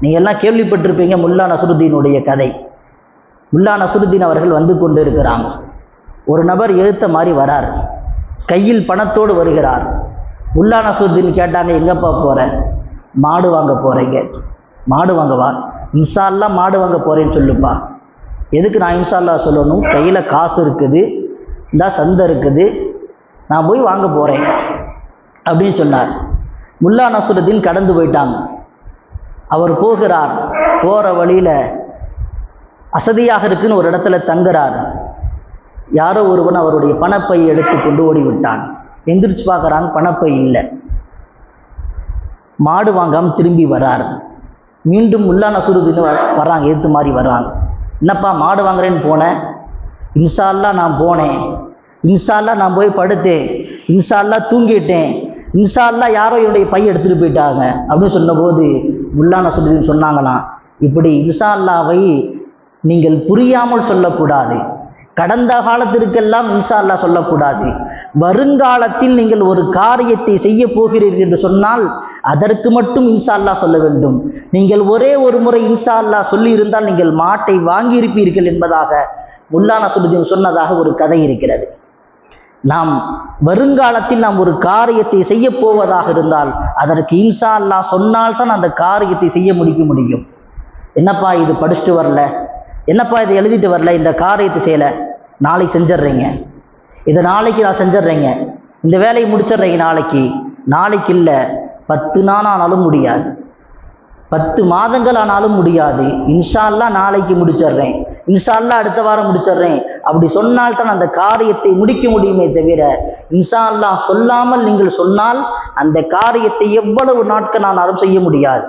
நீங்கள் எல்லாம் கேள்விப்பட்டிருப்பீங்க முல்லா நசருத்தீனுடைய கதை. முல்லா நசருத்தீன் அவர்கள் வந்து கொண்டு இருக்கிறாங்க ஒரு நபர் எழுத்த மாதிரி வரார். கையில் பணத்தோடு வருகிறார். முல்லா நசருத்தீன் கேட்டாங்க எங்கப்பா போகிறேன் மாடு வாங்க போகிறீங்க மாடு வாங்கவா? இன்ஷால்லா மாடு வாங்க போகிறேன்னு சொல்லுப்பா. எதுக்கு நான் இன்சால்லா சொல்லணும்? கையில் காசு இருக்குது. இந்த சந்தை இருக்குது. நான் போய் வாங்க போகிறேன் அப்படின்னு சொன்னார். முல்லா நசுருத்தீன் கடந்து போயிட்டாங்க. அவர் போகிறார் போகிற வழியில் அசதியாக இருக்குன்னு ஒரு இடத்துல தங்குறார். யாரோ ஒருவன் அவருடைய பணப்பை எடுத்து கொண்டு ஓடி விட்டான் எந்திரிச்சு பார்க்குறாங்க பணப்பை இல்லை. மாடு வாங்காமல் திரும்பி வரார். மீண்டும் முல்லா நசுருதுன்னு வ வர்றாங்க ஏற்று மாதிரி வர்றாங்க. என்னப்பா மாடு வாங்குறேன்னு போனேன் இன்ஷால்லா நான் போனேன். இன்ஷால்லா நான் போய் படுத்தேன். இன்ஷால்லா தூங்கிட்டேன். இன்ஷால்லா யாரோ என்னுடைய பையன் எடுத்துகிட்டு போயிட்டாங்க. அப்படின்னு சொன்னபோது முல்லா நசுருதீன் சொன்னாங்களாம் இப்படி இன்ஷால்லாவை நீங்கள் புரியாமல் சொல்லக்கூடாது. கடந்த காலத்திற்கெல்லாம் இன்ஷா அல்லாஹ் சொல்லக்கூடாது. வருங்காலத்தில் நீங்கள் ஒரு காரியத்தை செய்ய போகிறீர்கள் என்று சொன்னால் அதற்கு மட்டும் இன்ஷா அல்லாஹ் சொல்ல வேண்டும். நீங்கள் ஒரே ஒரு முறை இன்ஷா அல்லாஹ் சொல்லி இருந்தால் நீங்கள் மாட்டை வாங்கியிருப்பீர்கள் என்பதாக முல்லா நசுருதீன் சொன்னதாக ஒரு கதை இருக்கிறது. நாம் வருங்காலத்தில் நாம் ஒரு காரியத்தை செய்ய போவதாக இருந்தால் அதற்கு இன்ஷா அல்லாஹ் சொன்னால்தான் அந்த காரியத்தை செய்ய முடிக்க முடியும். என்னப்பா இது படிச்சுட்டு வரல? என்னப்பா இதை எழுதிட்டு வரல? இந்த காரியத்தை செய்யலை. நாளைக்கு செஞ்சிடுறீங்க. இதை நாளைக்கு நான் செஞ்சிட்றேங்க. இந்த வேலையை முடிச்சிடுறீங்க நாளைக்கு. நாளைக்கு இல்லை பத்து நாள் ஆனாலும் முடியாது. பத்து மாதங்கள் ஆனாலும் முடியாது. இன்ஷால்லாம் நாளைக்கு முடிச்சிடுறேன். இன்ஷால்லா அடுத்த வாரம் முடிச்சிடுறேன். அப்படி சொன்னால்தான் அந்த காரியத்தை முடிக்க முடியுமே தவிர இன்ஷா சொல்லாமல் நீங்கள் சொன்னால் அந்த காரியத்தை எவ்வளவு நாட்கள் ஆனாலும் செய்ய முடியாது.